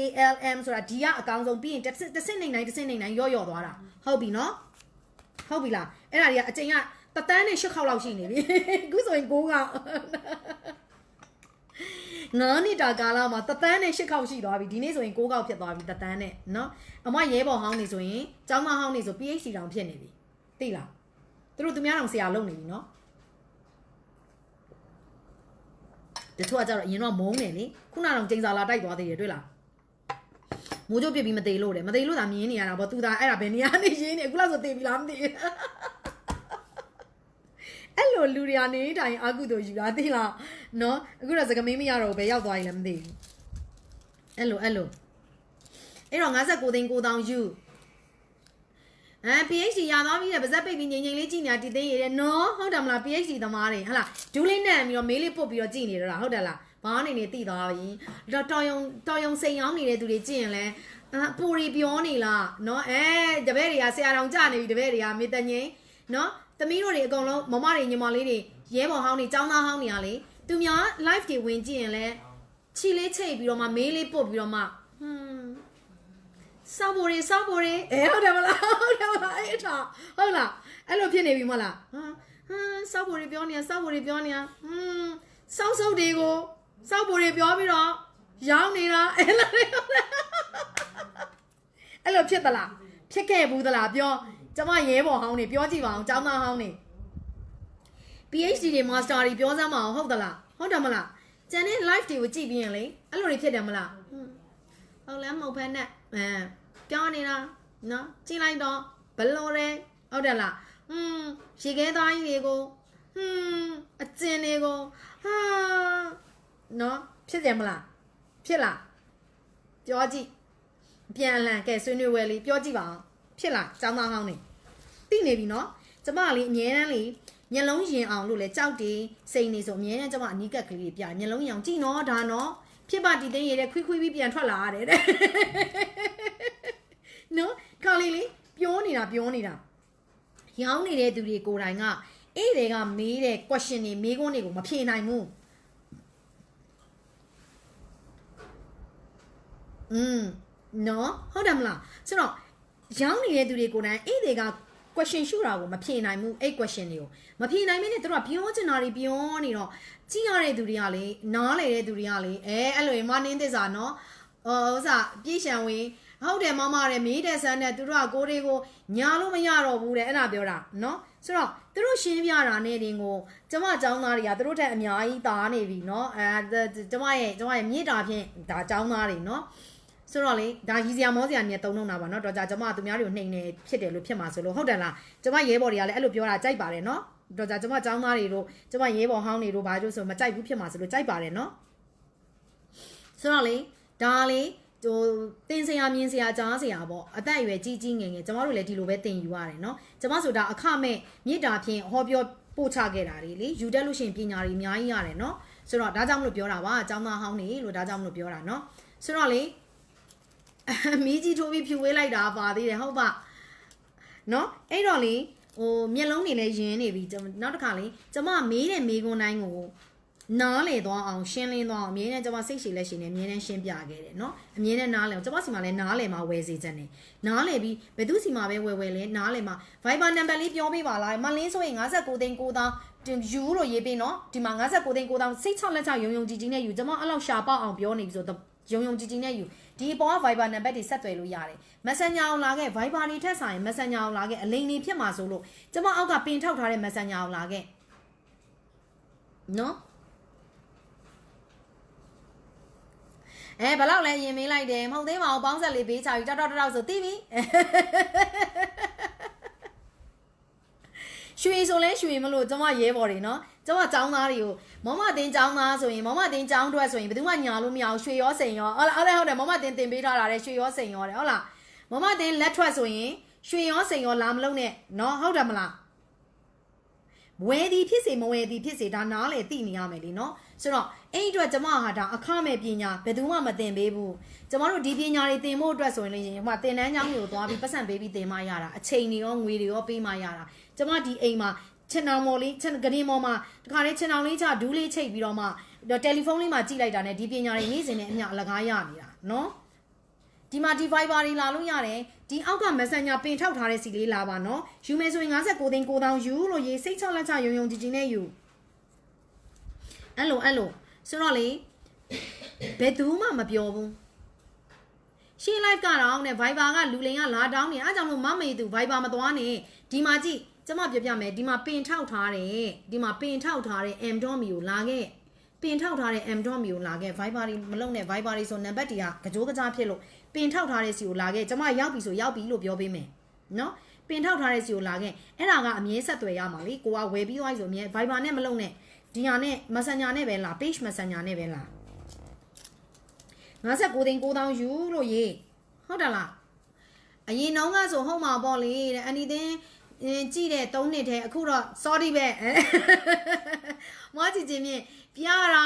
ALM ဆိုတာဒီကအကောင်းဆုံးပြီးရင်တစ်စတစ်စင်းနေနိုင်တစ်စင်းနေနိုင်ရော့ရော့သွားတာဟုတ်ပြီနော်ဟုတ်ပြီလားအဲ့ဒါတွေကအချိန်ကတတန်းနဲ့ရှစ်ခေါက်လောက်ရှိနေပြီအခုဆိုရင်6ခေါက်ငါးနှစ်တာကာလမှာတတန်းနဲ့ရှစ်ခေါက်ရှိသွားပြီဒီနေ့ဆိုရင်6ခေါက်ဖြစ်သွားပြီတတန်းနဲ့နော်အမရဲဘော်ဟောင်းနေဆိုရင်ကျောင်းမဟောင်းနေဆို PhD တောင်ဖြစ်နေပြီသိလားသူတို့သူများတောင်ဆရာလုပ်နေပြီနော်တချို့ကကြတော့အရင်တော့မုန်းတယ်လေခုနကတော့ကျိန်စာလာတိုက်သွားသေးတယ်တွေ့လား မိုးကြိုးပြစ်ပြီးမသေးလို့တယ်မသေးလို့သာမြင်နေရတာပေါ့သူသာအဲ့ဒါဘယ်နေရာနေရင်းနေအခုလောက်ဆိုသေးပြီလားမသိဘူးအဲ့လိုလူတွေကနေတိုင်အာကုတို့ယူတာသိလားနော်အခုတော့စကမင်းမရတော့ဘူးဘယ်ရောက်သွားရင်လည်းမသိဘူးအဲ့လိုအဲ့လိုအဲ့တော့59သိန်း9000ယူအဲ PhD ရသွားပြီတဲ့ဗဇက်ပိတ်ပြီးငိမ့်ငိမ့်လေးကြည့်နေတာတည်သိရတဲ့နော်ဟုတ်တယ်မလား PhD သမားတွေဟဟလားဒူးလေးနဲ့ပြီးတော့မေးလေးပုတ်ပြီးတော့ကြည့်နေတော့ဟုတ်တယ်လား ဘာအနေနဲ့တည်သွားပြီတော့တော်ယုံတော်ယုံစိန်ရောင်းနေတဲ့သူတွေကြည့်ရင်လဲအပူရီပြောနေလားနော်အဲတပည့်တွေကဆရာတော်ကြနေပြီတပည့်တွေကမေတ္တငိမ့်နော်သမီးတို့တွေအကုန်လုံးမမတွေညီမလေးတွေရဲဘော်ဟောင်းတွေចောင်းသားဟောင်းတွေကလေသူများ live တွေဝင်ကြည့်ရင်လဲချီလေးချိတ်ပြီးတော့မှမေးလေးပုတ်ပြီးတော့မှဟွန်းစောက်ပေါ်ရီစောက်ပေါ်ရီအဲဟုတ်တယ်မလားဟုတ်တယ်မလားအဲ့ထားဟုတ်လားအဲ့လိုဖြစ်နေပြီမလားဟမ်ဟမ်စောက်ပေါ်ရီပြောနေရစောက်ပေါ်ရီပြောနေရဟမ်စောက်စောက်တွေကို စောက်ပေါ်ရီပြောပြီးတော့ရောင်းနေတာအဲ့လိုတွေဟုတ်တယ်အဲ့လိုဖြစ်သလားဖြစ်ခဲ့ဘူးသလားပြောကျမရဲဘော်ဟောင်းနေပြောကြည့်ပါအောင်ចောင်းသားဟောင်းနေ PhD တွေ Master တွေပြောစမ်းမအောင်ဟုတ်သလားဟုတ်တယ်မလားကျန်တဲ့ live တွေကိုကြည့်ပြီးရင်လေအဲ့လိုတွေဖြစ်တယ်မလားဟွန်းဟုတ်လဲမဟုတ်ဖက်နဲ့အဲပြောနေတာနော်ကြည့်လိုက်တော့ဘလို့လဲဟုတ်တယ်လားဟွန်းရေခဲသားကြီးတွေကိုဟွန်းအကျင်တွေကိုဟာ နော်ဖြစ်တယ်မလားဖြစ်လားပြောကြည့်ပြန်လန်ကဲဆွေးနွေးဝဲလေးပြောကြည့်ပါအောင်ဖြစ်လားចောင်းသားဟောင်းနေသိနေပြီနော်ကျမကလေအမြဲတမ်းလေမျက်လုံးရင်အောင်လို့လေကြောက်တယ်စိန်နေဆိုအမြဲတမ်းကျမအနီးကပ်ကလေးပြမျက်လုံးရင်အောင်ကြည့်နော်ဒါနော်ဖြစ်ပါတည်တင်းရတဲ့ခွိခွိပြီးပြန်ထွက်လာရတယ်တဲ့နော်ခါလေးလေးပြောနေတာပြောနေတာရောင်းနေတဲ့သူတွေကိုယ်တိုင်ကအဲ့တွေကမေးတဲ့ question တွေမေးခွန်းတွေကိုမဖြေနိုင်ဘူး อืมနော်ဟုတ်တယ်မလားဆိုတော့ရောင်းနေတဲ့သူတွေကိုယ်တိုင်အဲ့တွေက question ရှုတာကိုမဖြေနိုင်ဘူးအဲ့ question တွေကိုမဖြေနိုင်မင်းနဲ့တို့ကပြောချင်တာတွေပြောနေတော့ကြည့်ရတဲ့သူတွေကလေနားလေတဲ့သူတွေကလေအဲအဲ့လိုမနင်းသစ္စာနော်ဟိုဥစားပြေးရှံဝင်ဟုတ်တယ်မမတဲ့မေးတဲ့ဆန်းတဲ့သူတို့ကကိုယ်တွေကိုညာလို့မရတော့ဘူးတဲ့အဲ့ဒါပြောတာနော်ဆိုတော့သူတို့ရှင်းပြတာနဲ့တင်ကိုကျမចောင်းသားတွေကသူတို့တက်အများကြီးတာနေပြီနော်အဲကျမရဲ့ကျမရဲ့မြေတာဖြင့်ဒါចောင်းသားတွေနော် ဆိုတော့လေဒါရီစရာမောစရာနဲ့တုံလုံးတာပါเนาะတော့ကြာကျွန်မကသူများတွေကိုနှိမ်နေဖြစ်တယ်လို့ဖြစ်မှာဆိုလို့ဟုတ်တယ်လားကျွန်မရဲဘော်တွေကလည်းအဲ့လိုပြောတာကြိုက်ပါတယ်เนาะတော့ကြာကျွန်မចောင်းသားတွေတို့ကျွန်မရဲဘော်ဟောင်းတွေတို့ဘာလို့ဆိုမကြိုက်ဘူးဖြစ်မှာဆိုလို့ကြိုက်ပါတယ်เนาะဆိုတော့လေဒါလေဟိုတင်စရာမြင်စရာကြားစရာပေါ့အသက်အရွယ်ကြီးကြီးငယ်ငယ်ကျမတို့လည်းဒီလိုပဲတင်ယူရတယ်เนาะကျမဆိုတာအခမဲ့မြေတာဖြင့်ဟောပြောပို့ချခဲ့တာတွေလေယူတတ်လို့ရှင်ပညာတွေအများကြီးရတယ်เนาะဆိုတော့ဒါကြောင့်မလို့ပြောတာပါအเจ้าမဟောင်းနေလို့ဒါကြောင့်မလို့ပြောတာเนาะဆိုတော့လေ မီးကြီးထိုးပြီးဖြူဝေးလိုက်တာပါသေးတယ်ဟုတ်ပါနော်အဲ့တော့လေဟိုမျက်လုံးတွေလည်းယင်းနေပြီနောက်တစ်ခါလေကျမမေးတဲ့မေးခွန်းတိုင်းကိုနားလေသွားအောင်ရှင်းလင်းသွားအောင်အမြဲတမ်းကျမစိတ်ရှည်လက်ရှည်နဲ့အမြဲတမ်းရှင်းပြခဲ့တယ်နော်အမြဲတမ်းနားလေအောင်ကျမစီမှာလည်းနားလေမှာဝယ်စီချက်နေနားလေပြီးဘယ်သူစီမှာပဲဝယ်ဝယ်လဲနားလေမှာ Viber number လေးပြောပေးပါလားမလင်းဆိုရင်59သိန်း9000ယူလို့ရေးပေးနော်ဒီမှာ59သိန်း9000စိတ်ချလက်ချယုံယုံကြည်ကြည်နဲ့ယူကျမအဲ့လောက်ရှာပေါက်အောင်ပြောနေပြီဆိုတော့ယုံယုံကြည်ကြည်နဲ့ယူ ဒီပေါ်က Viber နံပါတ်တွေဆက်သွယ်လို့ရတယ် Messenger အောင်လာခဲ့ Viber တွေထက်ဆိုင် Messenger အောင်လာခဲ့အလိန်နေဖြစ်မှာဆိုလို့ကျမအောက်ကပင်ထောက်ထားတဲ့ Messenger အောင်လာခဲ့နော်အဲဘယ်လောက်လဲရင်မေးလိုက်တယ်မဟုတ်သေးပါဘူးပေါင်းဆက်လေးဘေးချာပြီးတောက်တောက်တောက်ဆိုသိပြီ ရွှေဆိုလဲရွှေမလို့ကျမရဲပေါ်တယ်နော်ကျမចောင်းသားတွေကိုမမတင်ចောင်းသားဆိုရင်မမတင်ចောင်းအတွက်ဆိုရင်ဘယ်သူမှညာလို့မရအောင်ရွှေရောစိန်ရောဟုတ်လားဟုတ်တယ်ဟုတ်တယ်မမတင်တင်ပေးထားတာလေရွှေရောစိန်ရောတယ်ဟုတ်လားမမတင်လက်ထွက်ဆိုရင်ရွှေရောစိန်ရောလာမလုံးနဲ့နော်ဟုတ်တယ်မလားဝယ်သည်ဖြစ်စေမဝယ်သည်ဖြစ်စေဒါနားလေသိနေရမယ်လीနော်ဆိုတော့ အဲ့အတွက်ကျမဟာဒါအခမဲ့ပညာဘယ်သူမှမသင်ပေးဘူးကျမတို့ဒီပညာတွေသင်ဖို့အတွက်ဆိုရင်လေဟိုမှာသင်တန်းကျောင်းတွေကိုသွားပြီးပတ်စံပေးပြီးသင်မှရတာအချိန်တွေရောငွေတွေရောပေးမှရတာကျမဒီအိမ်မှာချင်အောင်မော်လေးချင်ကနေမော်မှာတခါလေးချင်အောင်လေးချဒူးလေးချိတ်ပြီးတော့မှတယ်လီဖုန်းလေးမှာကြည့်လိုက်တာနဲ့ဒီပညာတွေနေ့စဉ်နဲ့အမျှအလကားရနေတာနော်ဒီမှာဒီ Viber တွေလာလို့ရတယ်ဒီအောက်က Messenger ပင်ထောက်ထားတဲ့စီလေးလာပါနော်ယူမယ်ဆိုရင်59သိန်း9000ယူလို့ရေးစိတ်ချလက်ချယုံယုံကြည်ကြည်နဲ့ယူအဲ့လိုအဲ့လို ဆိုတော့လေဘယ်သူမှမပြောဘူးရှင်း live ကတော့နဲ့ Viber ကလူလိန်ကလာတောင်းနေအားကြောင့်လို့မမေသူ Viber မသွားနဲ့ဒီမှာကြည့်ကျမပြပြမယ်ဒီမှာပင်ထောက်ထားတယ်ဒီမှာပင်ထောက်ထားတဲ့ M dot me ကိုလာခဲ့ပင်ထောက်ထားတဲ့ M dot me ကိုလာခဲ့ Viber တွေမလုံနဲ့ Viber တွေဆိုနံပါတ်တွေကကြိုးကကြားဖြစ်လို့ပင်ထောက်ထားတဲ့စီကိုလာခဲ့ကျမရောက်ပြီဆိုရောက်ပြီလို့ပြောပေးမယ်နော်ပင်ထောက်ထားတဲ့စီကိုလာခဲ့အဲ့ဒါကအမြဲဆက်သွယ်ရမှာလေကိုကဝယ်ပြီးသွားပြီဆိုအမြဲ Viber နဲ့မလုံနဲ့ ဒီဟာနဲ့ Messenger နဲ့ပဲလာ page Messenger နဲ့ပဲလာ59သိန်း9000ယူလို့ရေးဟုတ်တယ်လားအရင်နှောင်းကဆိုဟုတ်မှာပေါ့လေတဲ့ anything အင်းကြည့်တဲ့3နှစ်ထဲအခုတော့ sorry ပဲမွားကြည့်ချင်းမြင်ပြတာ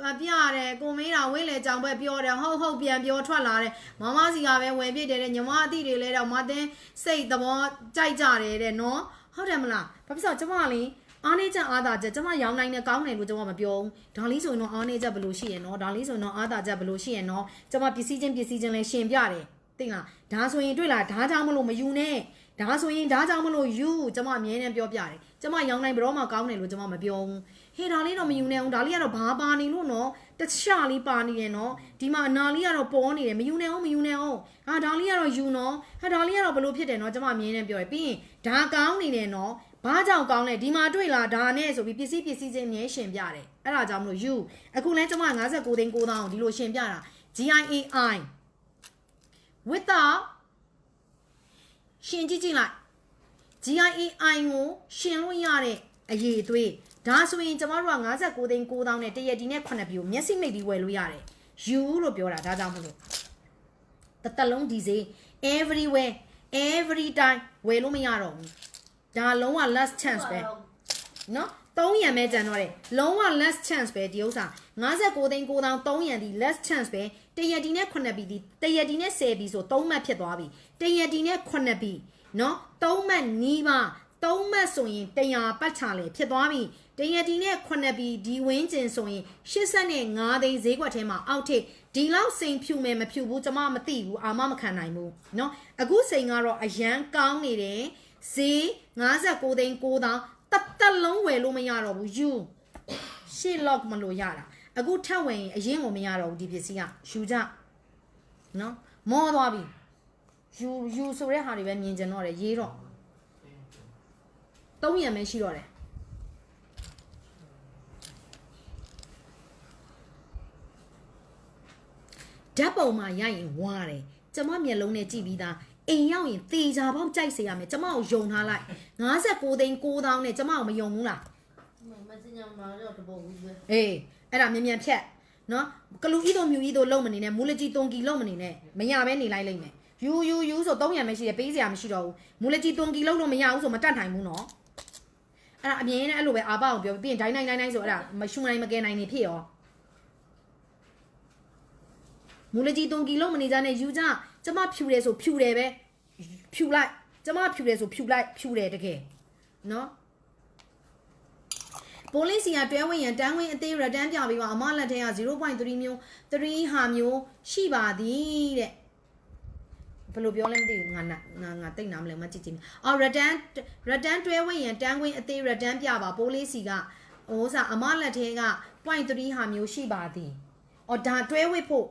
ကပြရတယ်ကိုမေးတာဝင်းလေကြောင်ပဲပြောတယ်ဟုတ်ဟုတ်ပြန်ပြောထွက်လာတယ်မမစီကပဲဝယ်ပြစ်တယ်တဲ့ညီမအတိတွေလဲတော့မသိန်းစိတ်သဘောကြိုက်ကြတယ်တဲ့နော်ဟုတ်တယ်မလားဘာဖြစ်လို့ကျမလေး အားနေချက်အားသာချက်ကျမရောင်းနိုင်တဲ့ကောင်းတယ်လို့ကျမမပြောဘူးဒါလေးဆိုရင်တော့အားနေချက်ဘယ်လိုရှိရနော်ဒါလေးဆိုရင်တော့အားသာချက်ဘယ်လိုရှိရနော်ကျမပစ္စည်းချင်းပစ္စည်းချင်းလဲရှင်ပြတယ်သိလားဒါဆိုရင်တွေ့လားဒါကြောင့်မလို့မယူနဲ့ဒါဆိုရင်ဒါကြောင့်မလို့ယူကျမအမြဲတမ်းပြောပြတယ်ကျမရောင်းနိုင်ဘယ်တော့မှကောင်းတယ်လို့ကျမမပြောဘူးဟေးဒါလေးတော့မယူနဲ့အောင်ဒါလေးကတော့ဘာပါနေလို့နော်တခြားလေးပါနေတယ်နော်ဒီမှာအနာလေးကတော့ပေါ်နေတယ်မယူနဲ့အောင်မယူနဲ့အောင်ဟာဒါလေးကတော့ယူနော်ဟာဒါလေးကတော့ဘလို့ဖြစ်တယ်နော်ကျမအမြဲတမ်းပြောတယ်ပြီးရင်ဒါကောင်းနေတယ်နော် ဘာကြောင့်ကောင်းလဲဒီမှာတွေ့လားဒါနဲ့ဆိုပြီးပစ္စည်းပစ္စည်းချင်းမြဲရှင်ပြတယ်အဲ့ဒါကြောင့်မလို့ယူအခုလဲကျမ59သိန်း9000ဒီလိုရှင်ပြတာ GIAI without ရှင်ကြည့်ကြည့်လိုက် GIAI ကိုရှင်လို့ရတဲ့အရေးအသွေးဒါဆိုရင်ကျမတို့က59သိန်း9000နဲ့တရက်ဒီနဲ့9ပြီကိုမျက်စိမိတ်ပြီးဝယ်လို့ရတယ်ယူလို့ပြောတာဒါကြောင့်မလို့တသက်လုံးဒီစေး everywhere every time ဝယ်လို့မရတော့ဘူး ဒါလုံးဝ last chance ပဲနော်3ရံပဲကြံတော့တယ်လုံးဝ last chance ပဲဒီဥစ္စာ59သိန်း9000 3ရံဒီ last chance ပဲတရက်ဒီနဲ့9ပြီဒီတရက်ဒီနဲ့10ပြီဆို3မှတ်ဖြစ်သွားပြီတရက်ဒီနဲ့9ပြီနော်3မှတ်နီးပါ3မှတ်ဆိုရင်100ပတ်ချလေဖြစ်သွားပြီတရက်ဒီနဲ့9ပြီဒီဝင်းကျင်ဆိုရင်85သိန်းဈေးကွက်ထဲမှာအောက်ထိပ်ဒီလောက်စိန်ဖြူမယ်မဖြူဘူးကျမမသိဘူးအာမမခံနိုင်ဘူးเนาะအခုစိန်ကတော့အရန်ကောင်းနေတယ် ဈေး59သိန်း9000တတ်လုံးဝယ်လို့မရတော့ဘူးယူရှေ့ lock မလို့ရတာအခုထပ်ဝင်ရင်အရင်ကိုမရတော့ဘူးဒီပစ္စည်းကယူကြနော်မောသွားပြီယူယူဆိုတဲ့ဟာတွေပဲမြင်ကြတော့တယ်ရေးတော့သုံးရံပဲရှိတော့တယ်ဓာတ်ပုံမှာရရင်ဝါတယ်ကျမမျက်လုံးနဲ့ကြည့်ပြီးသား အိမ်ရောက်ရင်သေချာပေါက်ကြိုက်စေရမယ်ကျမကိုယုံထားလိုက်59သိန်း9000နဲ့ကျမကိုမယုံဘူးလားမစညာမှာတော့တပုံဘူးပဲအေးအဲ့ဒါမြန်မြန်ဖြတ်နော်ကလူဤတို့မြူဤတို့လုံမနေနဲ့မူလကြီးတုံကီလုံမနေနဲ့မရပဲနေလိုက်လိမ့်မယ်ယူယူယူဆို300မရှိတယ်ပေးစရာမရှိတော့ဘူးမူလကြီးတုံကီလုံလို့မရဘူးဆိုမတတ်နိုင်ဘူးနော်အဲ့ဒါအမြင်နဲ့အဲ့လိုပဲအာဘအောင်ပြောပြီးရင်ဒိုင်းဒိုင်းဒိုင်းဒိုင်းဆိုအဲ့ဒါမရှုနိုင်မကဲနိုင်နေဖြစ်ရောမူလကြီးတုံကီလုံမနေကြနဲ့ယူကြ ကျမဖြူတယ်ဆိုဖြူတယ်ပဲဖြူလိုက်ကျမဖြူတယ်ဆိုဖြူလိုက်ဖြူတယ်တကယ်နော်ပိုလီစီကတွဲဝင်ရန်တန်းဝင်းအသေးရတန်းပြပြီးပါအမလက်ထဲက0.3မျိုး3ဟာမျိုးရှိပါသည်တဲ့ဘယ်လိုပြောလဲမသိဘူးငါငါငါငါတိတ်နာမလဲမကြည့်ကြည့်အော်ရတန်းရတန်းတွဲဝင်ရန်တန်းဝင်းအသေးရတန်းပြပါပိုလီစီကဟိုစားအမလက်ထဲက0.3ဟာမျိုးရှိပါသည်အော်ဒါတွဲဝစ်ဖို့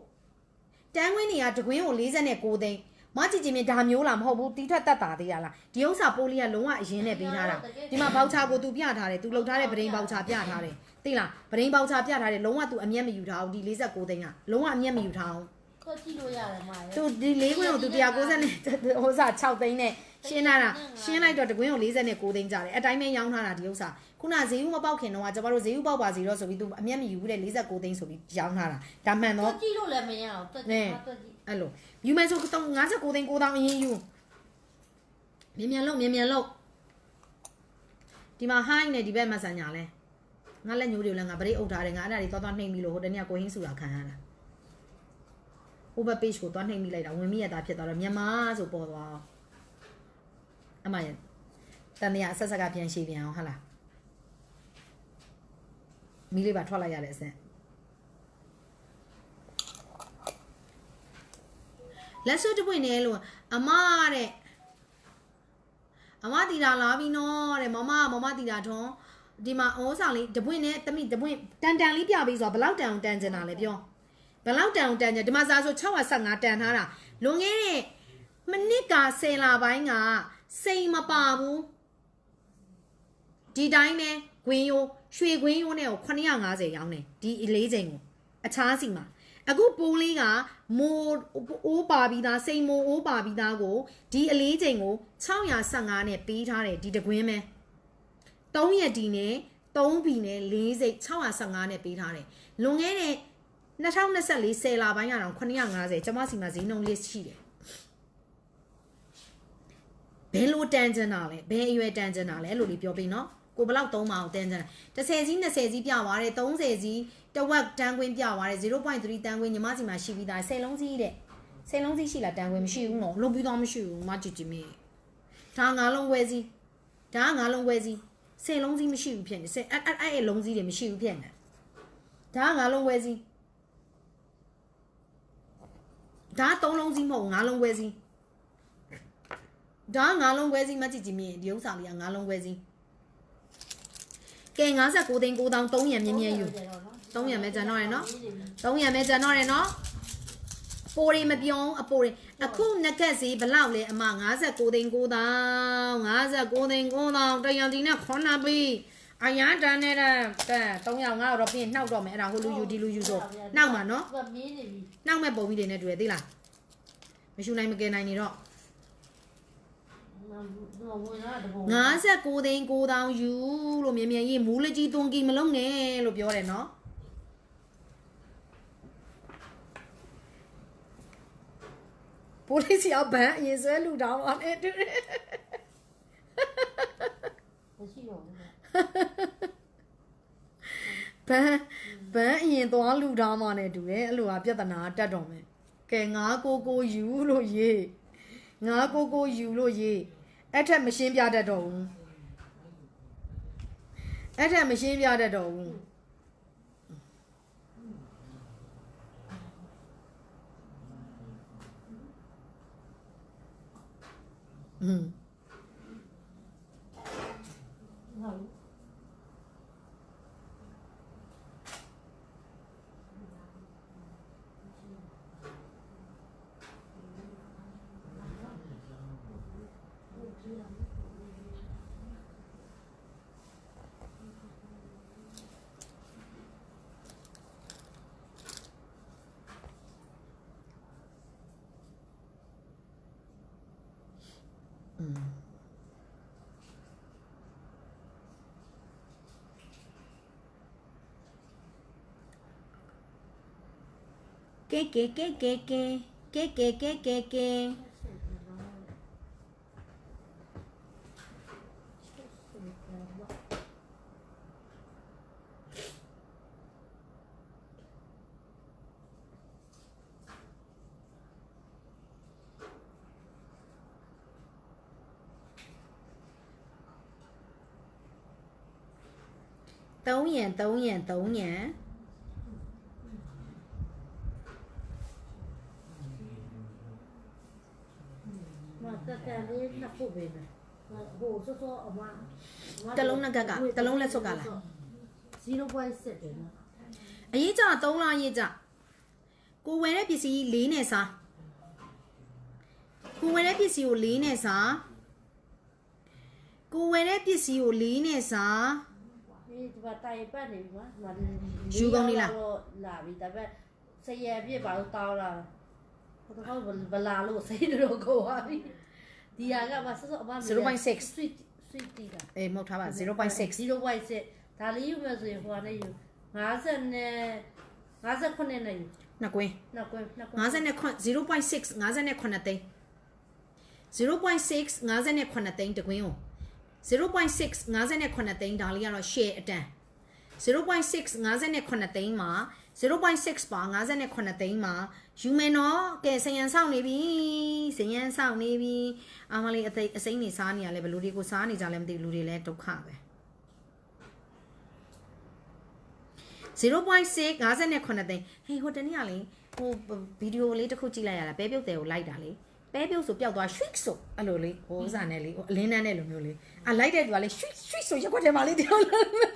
တန်းဝင်းနေကတကွင်းကို49သိန်းမကြည့်ကြည့်မြင်ဒါမျိုးလားမဟုတ်ဘူးတီးထွက်တက်တာသေးရလားဒီဥစ္စာပိုလီကလုံးဝအရင်နဲ့ပေးထားတာဒီမှာဘောက်ချာကို तू ပြထားတယ် तू လှုပ်ထားတဲ့ပရင်းဘောက်ချာပြထားတယ်သိလားပရင်းဘောက်ချာပြထားတယ်လုံးဝ तू အမျက်မယူထားဘူးဒီ49သိန်းကလုံးဝအမျက်မယူထားဘူး တော့ကြည့်လို့ရတယ်မှာသူဒီလေးခွင်းကိုသူ190နဲ့ဟိုစား6သိန်းနဲ့ရှင်းလာတာရှင်းလိုက်တော့တကွင်းကို49သိန်းကြတယ်အတိုင်းပဲရောင်းထားတာဒီဥစ္စာခုနဈေးဥမပေါက်ခင်တော့ကျမတို့ဈေးဥပေါက်ပါစီတော့ဆိုပြီးသူအမျက်မယူဘူးတဲ့49သိန်းဆိုပြီးရောင်းထားတာဒါမှန်တော့တော့ကြည့်လို့လည်းမရအောင်တွက်ကြည့်တွက်ကြည့်အဲ့လိုယူမယ်ဆိုတော့59သိန်း9000အရင်ယူမြန်မြန်လုံးမြန်မြန်လုံးဒီမှာ high နဲ့ဒီဘက်မှာဆန်ညာလဲငါလက်ညိုးတွေလည်းငါဗရိတ်အုပ်ထားတယ်ငါအဲ့ဒါတွေသွားသွားနှိမ့်ပြီးလို့ဟိုတနေ့ကကိုဟင်းစုတာခံရတာ ဟိုဘက် page ကိုသွားနှိမ့်မိလိုက်တာဝင်မိရတာဖြစ်သွားတော့မြန်မာဆိုပေါ်သွားအမရတန်တရားအဆက်ဆက်ကပြန်ရှည်ပြန်အောင်ဟာလားမီးလေးပါထွက်လိုက်ရတဲ့အစင်လက်စွပ်တစ်ပွင့်နဲ့လို့အမတဲ့အမတီတာလာပြီနော်တဲ့မမမမတီတာထွန်းဒီမှာအိုးဆောင်လေးတပွင့်နဲ့တမိတပွင့်တန်တန်လေးပြပေးဆိုတော့ဘယ်လောက်တန်အောင်တန်ကျင်တာလဲပြော ဘယ်လောက်တန်အောင်တန်ကျင်ဒီမှာစာဆို615တန်ထားတာလွန်ခဲ့တဲ့မနစ်က10လပိုင်းကစိန်မပါဘူးဒီတိုင်းပဲဂွင်းရိုးရွှေဂွင်းရိုးနဲ့ကို950ရောင်းတယ်ဒီအလေးချိန်ကိုအခြားစီမှာအခုပိုးလေးကမိုးအိုးပါပြီးသားစိန်မိုးအိုးပါပြီးသားကိုဒီအလေးချိန်ကို615နဲ့ပေးထားတယ်ဒီတကွင်းပဲ3ရက်ဒီနဲ့3ဘီနဲ့4စိတ်615နဲ့ပေးထားတယ်လွန်ခဲ့တဲ့ 2024 10လပိုင်းကတော့950ကျွန်မစီမှာဈေးနှုန်းလေးရှိတယ်ဘယ်လိုတန်ကျင်တာလဲဘယ်အရွယ်တန်ကျင်တာလဲအဲ့လိုလေးပြောပေးနော်ကိုဘယ်လောက်သုံးမအောင်တန်ကျင်တာ10စီး20စီးပြသွားတယ်30စီးတဝက်တန်းခွင်းပြသွားတယ်0.3တန်းခွင်းညီမစီမှာရှိပြီးသား10လုံးစီးတဲ့10လုံးစီးရှိလားတန်းခွင်းမရှိဘူးနော်လုံးပြီးတော့မရှိဘူးမကြည့်ကြည့်မေးဒါငါလုံးဝဲစီးဒါငါလုံးဝဲစီး10လုံးစီးမရှိဘူးဖြစ်နေ10အဲ့အဲ့အဲ့လုံးစီးတွေမရှိဘူးဖြစ်နေဒါငါလုံးဝဲစီး ဒါ3လုံးစီးမဟုတ်ငါလုံးဝဲစီးဒါငါလုံးခွဲစီမကြည့်ကြည့်မြင်ဒီဥစ္စာလေးကငါလုံးခွဲစီကဲ59သိန်း9300မြင်းမြင်းယူ300ပဲကျန်တော့ရယ်နော်300ပဲကျန်တော့ရယ်နော်ပိုရီမပြောင်းအပိုရီအခုနက်ကက်စီဘလောက်လဲအမ59သိန်း9000 59သိန်း9000တရံဒီနဲ့ခေါနာပြီ အရန်တန်နေတဲ့တဲ့300ငါတော့ပြင်နှောက်တော့မယ်အဲ့ဒါဟိုလူယူဒီလူယူဆိုနှောက်မှာနော်သူကမင်းနေပြီနှောက်မဲ့ပုံပြီးတွေနဲ့တူတယ်သိလားမရှူနိုင်မကယ်နိုင်နေတော့ငါဝင်လာတဘော59သိန်း9000ယူလို့မြန်မြန်ရေးမူးလကြီးသွန်ကီမလုံးနဲ့လို့ပြောတယ်နော်ပိုလီစီအဘန်အရင်ဆွဲလူတောင်းပါနဲ့တူတယ်မရှိတော့ဘူး ဘန်ဘန်အရင်သွားလူတောင်းပါနဲ့တူတယ်အဲ့လိုကပြဿနာတက်တော့မယ်ကဲ999ယူလို့ရေး999ယူလို့ရေးအဲ့ထက်မရှင်းပြတတ်တော့ဘူးအဲ့ထက်မရှင်းပြတတ်တော့ဘူးอืม ဟုတ် อืมကဲကဲကဲကဲကဲကဲကဲကဲကဲကဲ 3ရန်3ရန်3ရန်မတက်တန်လေးနှစ်ခုပဲမယ်ဟိုစောစောအမတလုံးနဲ့ကက်ကတလုံးလက်စွပ်ကလား0.7တယ်နော်အရေးကြ3လရေးကြကိုဝယ်တဲ့ပစ္စည်း၄နဲ့စားကိုဝယ်တဲ့ပစ္စည်းကို၄နဲ့စားကိုဝယ်တဲ့ပစ္စည်းကို၄နဲ့စား ဒီဒီပါတိုင်ပတ်နေပြီကွာလာပြီဒါပေမဲ့ဆရပြစ်ပါလို့တောင်းလာဟိုတော့ဘလာလို့စိတ်တော့ကိုပါပြီဒီဟာကမစောစောအမ0.6 sweet sweet တီးတာ အေးမဟုတ်ထားပါ0.6 0.6ဒါလေးယူမယ်ဆိုရင်ဟိုကနေယူ50နဲ့59နဲ့ယူနှစ်ကွင်းနောက်ကွယ်နောက်ကွယ်50နဲ့0.6 50နဲ့9သိန်း0.6 50နဲ့9သိန်းတကွင်းကို 0.6 50နဲ့9သိန်းဒါလေးကတော့ share အတန်0.6 50နဲ့9သိန်းမှာ0.6ပါ50နဲ့9သိန်းမှာယူမယ်နော်ကဲစရန်ဆောင်နေပြီစရန်ဆောင်နေပြီအမလေးအသိအစိမ့်နေစားနေရလဲဘယ်လူတွေကိုစားနေကြလဲမသိဘူးလူတွေလဲဒုက္ခပဲ0.6 59သိန်းဟေးဟိုတနေ့ကလေဟိုဗီဒီယိုလေးတစ်ခုကြည့်လိုက်ရတာပဲပြုတ်တယ်ကိုလိုက်တာလေ ပဲပြုတ်ဆိုပျောက်သွားရွှိဆိုအဲ့လိုလေးဟိုဥစားနဲ့လေဟိုအလင်းတန်းနဲ့လိုမျိုးလေးအာလိုက်တဲ့သူကလေရွှိရွှိဆိုရက်ွက်တယ်မလေးတယောက်လိုက်လို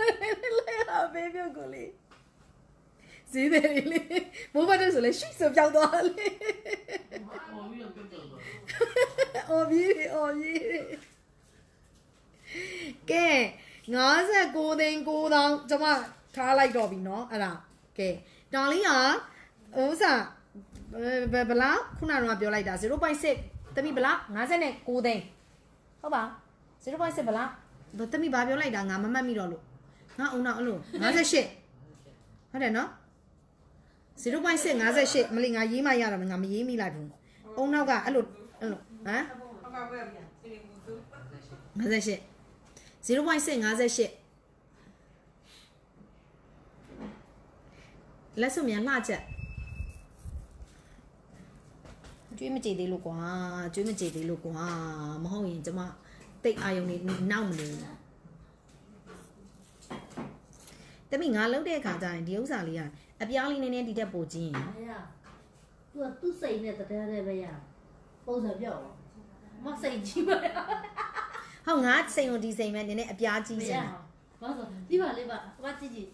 က်တာပဲပြုတ်ကိုလေဈေးတယ်လေမိုးဘတ်ဆိုလေရွှိဆိုပျောက်သွားလေ အော်ပြီးပြီအော်ပြီးပြီကဲ59သိန်း9000ကျွန်မထားလိုက်တော့ပြီเนาะအဲ့ဒါကဲတောင်လေးကဥစား ဘယ်ဘလားခုနကတော့ပြောလိုက်တာ0.6တမိဘလား59သိန်းဟုတ်ပါ0.6ဘလားဘတမိဘာပြောလိုက်တာငါမမှတ်မိတော့လို့ငါအုံနောက်အဲ့လို58ဟုတ်တယ်နော်0.6 58မလီငါရေးမှရတော့မယ်ငါမရေးမိလိုက်ဘူးအုံနောက်ကအဲ့လိုအဲ့လိုဟမ်58 0.6 58လက်စုံမြန်လှချက် ကျွေးမကြည်သေးလို့ကွာကျွေးမကြည်သေးလို့ကွာမဟုတ်ရင်ကျမတိတ်အာယုံနေနောက်မနေဘူးတမိငါလှုပ်တဲ့အခါကျရင်ဒီဥစ္စာလေးကအပြားလေးနည်းနည်းဒီတက်ပို့ခြင်းရင်မရသူကသူ့စိတ်နဲ့တည်းတည်းပဲရပုံစံပြောက်မစိတ်ကြီးပါရဟုတ်ငါစိန်ုံဒီစိန်ပဲနည်းနည်းအပြားကြီးမစရင်ဘာလို့ဒီပါလေးပါဘာကြည့်ကြည့်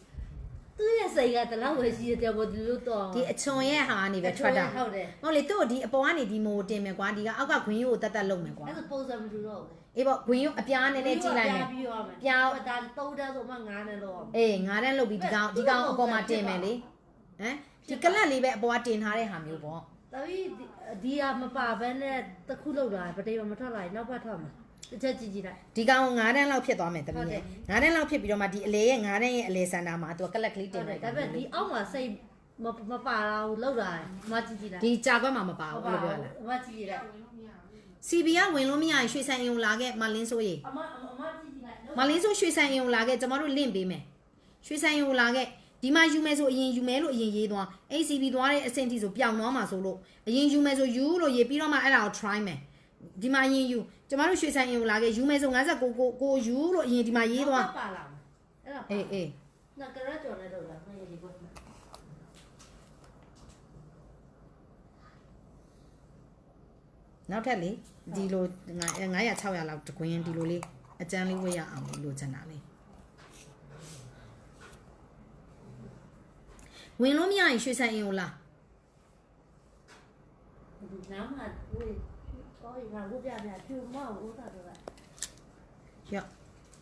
သူ့ရဲ့စိတ်ကတလောက်ပဲရှိတယ်ဘောဒီလိုတော့ဒီအချွန်ရဲ့ဟာကနေပဲထွက်တာဟုတ်တယ်ဟုတ်လေသူ့ကိုဒီအပေါ်ကနေဒီမိုတင်မယ်ကွာဒီကအောက်ကခွင်းရိုးကိုတတ်တတ်လုပ်မယ်ကွာအဲ့ဒါပုံစံမတူတော့ဘူးအေးပေါ့ခွင်းရိုးအပြားနည်းနည်းကြည့်လိုက်မယ်ပြီးရမယ်ပြားဒါသုံးတန်းဆိုမှ9နဲ့တော့အေးငါးတန်းလုပ်ပြီးဒီကောင်ဒီကောင်အပေါ်မှာတင်မယ်လေဟမ်ဒီကလတ်လေးပဲအပေါ်ကတင်ထားတဲ့ဟာမျိုးပေါ့တပီးဒီဟာမပါဘဲနဲ့တစ်ခုလောက်တာပတိမမထွက်လာရင်နောက်ဘက်ထွက်မှာ တစ်ချက်ကြည့်ကြည့်လိုက် ဒီကောင်ငါးတန်းလောက်ဖြစ်သွားမယ်တမီးဟုတ်တယ်ရဲ့ငါးတန်းလောက်ဖြစ်ပြီးတော့မှဒီအလေရဲ့ငါးတန်းရဲ့အလေစန္ဒာမှာသူကကလတ်ကလေးတင်လိုက်ဒါပေမဲ့ဒီအောက်မှာစိတ်မမပါတာကိုလောက်တာမကြည့်ကြည့်လိုက်ဒီကြာခွက်မှာမပါဘူးဘယ်လိုပြောလဲမကြည့်ကြည့်လိုက် CB ကဝင်လို့မရရင်ရွှေဆိုင်ရင်ကိုလာခဲ့မလင်းစိုးရေအမအမကြည့်ကြည့်လိုက်မလင်းစိုးရွှေဆိုင်ရင်ကိုလာခဲ့ကျမတို့လင့်ပေးမယ်ရွှေဆိုင်ရင်ကိုလာခဲ့ဒီမှာယူမယ်ဆိုအရင်ယူမယ်လို့အရင်ရေးသွား ACB သွားတဲ့အဆင့်ထိဆိုပြောင်းသွားမှာဆိုလို့အရင်ယူမယ်ဆိုယူလို့ရေးပြီးတော့မှအဲ့ဒါကို try မယ် ဒီမှာအရင်ယူကျမတို့ရွှေဆိုင်ရင်ကိုလာခဲ့ယူမယ်ဆို59ကိုကိုယူလို့အရင်ဒီမှာရေးသွားပါလာအဲ့ဒါအေးအေးနကရကြော်နေတော့လားမရဒီဘောနောက်ထပ်လေဒီလို900 600လောက်တကွင်းဒီလိုလေးအကျန်းလေးဝတ်ရအောင်လို့လိုချင်တာလေဝင်လို့မရရင်ရွှေဆိုင်ရင်ကိုလာဒီနားမှာ ဝေးတော့ငါဘုပြပြဖြူမဟုတ်တာတော့ရော့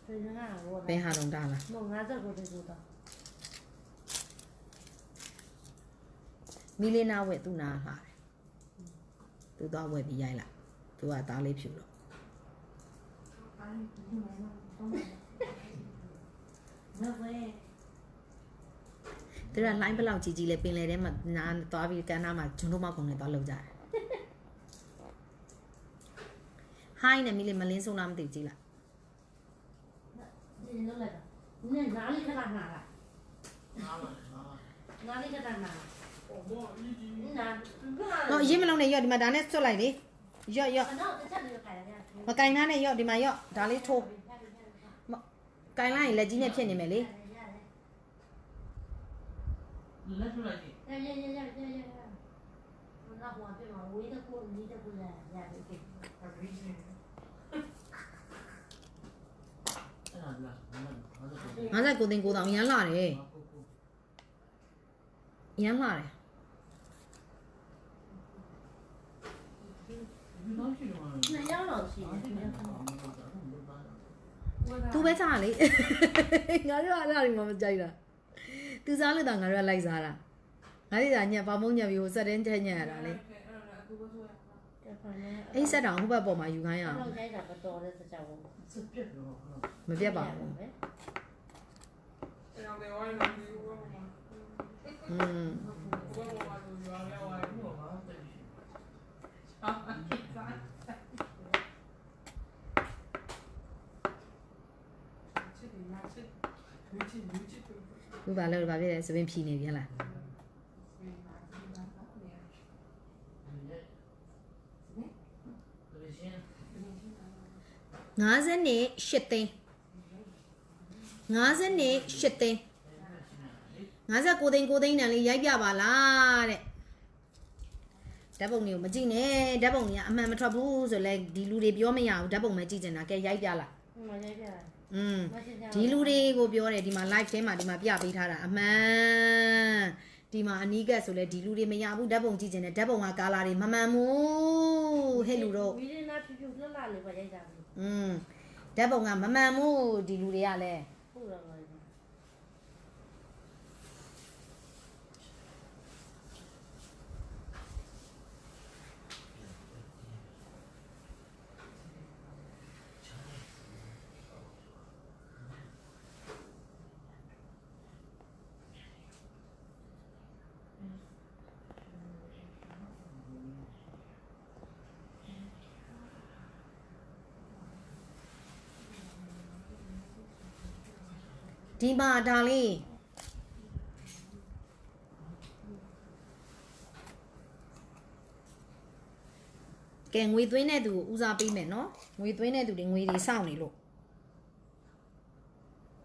ဒီငါဘောဘယ်ဟာတော့တာလားမ50ကိုတည်းကတော့မီလီနာဝက်သူနာဟာတယ်သူတော့ဝက်ပြီးရိုက်လိုက်သူကသားလေးဖြူတော့မဝဲသူကလိုင်းဘလောက်ကြီးကြီးလဲပင်လေထဲမှာနားသွားပြီးကန်းနာမှာဂျွန်းတို့မောက်ကုန်နဲ့သွားလောက်ကြတယ် ဟိုင်းနဲ့မီလီမလင်းဆုံးလားမသိဘူးကြည့်လိုက်ဒီလိုလိုက်နင်းနားလေးခဏနာလားနားလေးခဏနာနာတော့အရင်မလုံးနဲ့ရော့ဒီမှာဒါနဲ့ဆွတ်လိုက်လေရော့ရော့တော့တစ်ချက်လေးခိုင်ရတယ်မကင်နာနဲ့ရော့ဒီမှာရော့ဒါလေးထိုးကင်လိုက်ရင်လက်ကြီးနဲ့ဖြစ်နေမယ်လေလက်ထွက်လိုက်ကြည့်ရရရရရရနောက်ဟိုပြမဝေးတဲ့ကိုနီးတဲ့ကိုလည်းရတယ် အဲ့ဒါလားမဟုတ်ဘူး 59သိန်း9000ရမ်းလာတယ်ရမ်းလာတယ်ဒီတော့ရှိတော့နှစ်ယောက်တော့ရှိတယ်သူပဲစားလေငါတို့အဲ့ဒါတွေမှမကြိုက်တာသူစားလို့တော့ငါတို့ကလိုက်စားတာငါတို့ကညက်ပါမုံညက်ပြီးဟိုစက်တင်းချက်ညက်ရတာလေအဲ့စက်တောင်ဟိုဘက်ပေါ်မှာယူခိုင်းရအောင်တော့ကြိုက်တာမတော်တဲ့စကြောင်ဘူးစပြက်တော့မပြတ်ပါဘူး อืมဘူးပါလို့ဘာဖြစ်လဲစပင်းဖြီနေပြန်လား50နဲ့8သိန်း 50နဲ့8သိန်း59သိန်း9သိန်းတန်လေးရိုက်ပြပါလားတဲ့ ဓာတ်ပုံတွေကိုမကြည့်နဲ့ဓာတ်ပုံတွေကအမှန်မထွက်ဘူးဆိုလဲဒီလူတွေပြောမရဘူးဓာတ်ပုံပဲကြည့်နေတာကဲရိုက်ပြလိုက် ဟိုမှာရိုက်ပြတာ อืม မရှိကြ ဒီလူတွေကိုပြောတယ်ဒီမှာ live ထဲမှာဒီမှာပြပေးထားတာအမှန်ဒီမှာအနီးကပ်ဆိုလဲဒီလူတွေမရဘူးဓာတ်ပုံကြည့်ခြင်းနဲ့ဓာတ်ပုံကကာလာတွေမမှန်ဘူးဟဲ့လူတို့ ဝီရနာဖြူဖြူလှလှလေးပဲရိုက်ကြပြီ อืมဓာတ်ပုံကမမှန်ဘူးဒီလူတွေကလည်း ဟုတ်တော့ပါ ဒီမှာဒါလေးကဲငွေသွင်းတဲ့သူကိုဦးစားပေးမယ်နော်ငွေသွင်းတဲ့သူတွေငွေတွေစောင့်နေလို့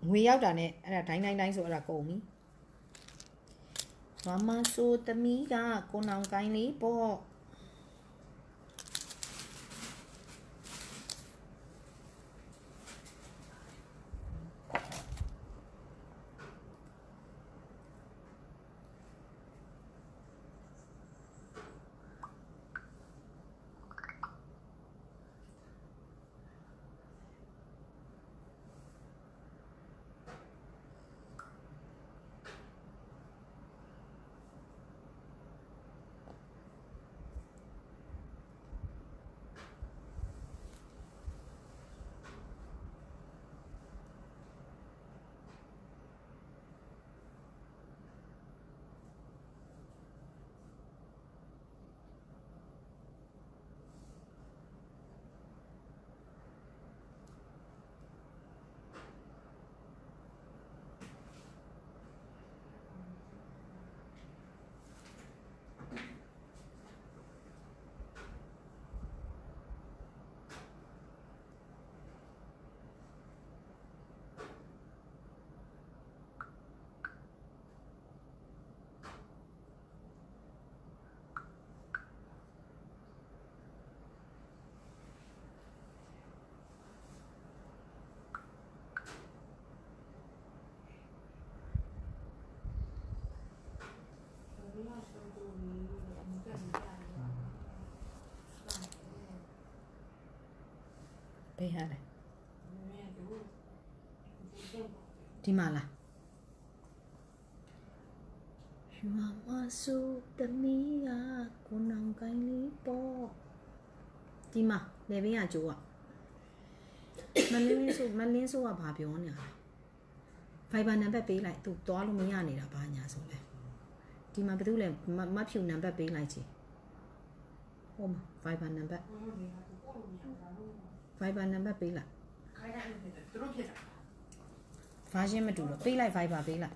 ငွေရောက်တာနဲ့အဲ့ဒါဒိုင်းဒိုင်းဒိုင်းဆိုအဲ့ဒါကုန်ပြီမမဆိုသမီးကကိုနောင်ကိုင်းလေးပေါ့ ဘယ်ဟာလဲဒီမှာလားရွာမဆိုသမီးကကိုနောင်ကိုင်းလေးပေါ့ဒီမှာလေဘင်းကကြိုးอ่ะမလင်းလေးဆိုမလင်းဆိုကဘာပြောနေရလဲဖိုင်ဘာနံပါတ်ပေးလိုက်သူသွားလို့မရနေတာဘာညာဆိုလဲဒီမှာဘယ်သူလဲမမဖြူနံပါတ်ပေးလိုက်ချင်ဟိုမှာဖိုင်ဘာနံပါတ် ဖိုင်ဘာနံပါတ်ပေးလိုက်ခိုင်းတယ်သူတို့ဖြစ်တာ version မတူတော့ပေးလိုက် Viber ပေးလိုက်